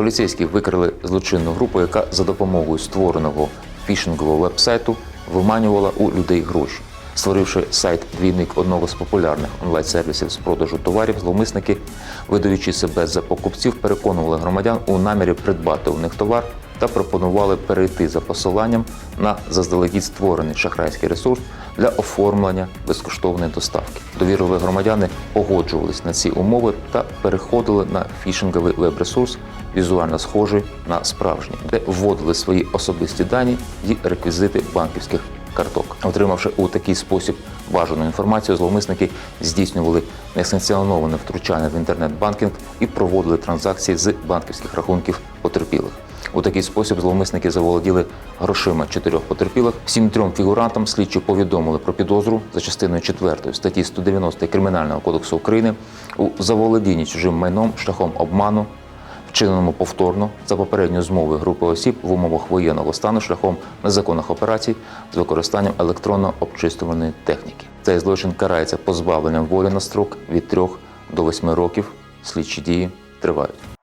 Поліцейські викрили злочинну групу, яка за допомогою створеного фішингового веб-сайту виманювала у людей гроші. Створивши сайт двійник одного з популярних онлайн-сервісів з продажу товарів, зловмисники, видаючи себе за покупців, переконували громадян у намірі придбати у них товар та пропонували перейти за посиланням на заздалегідь створений шахрайський ресурс для оформлення безкоштовної доставки. Довірливі громадяни погоджувались на ці умови та переходили на фішинговий веб-ресурс, візуально схожий на справжній, де вводили свої особисті дані і реквізити банківських карток. Отримавши у такий спосіб бажану інформацію, зловмисники здійснювали несанкціоноване втручання в інтернет-банкінг і проводили транзакції з банківських рахунків потерпілих. У такий спосіб зловмисники заволоділи грошима чотирьох потерпілих. Всім трьом фігурантам слідчі повідомили про підозру за частиною 4 статті 190 Кримінального кодексу України у заволодінні чужим майном шляхом обману, вчиненому повторно за попередньою змовою групи осіб в умовах воєнного стану шляхом незаконних операцій з використанням електронно-обчислювальної техніки. Цей злочин карається позбавленням волі на строк від 3 до 8 років. Слідчі дії тривають.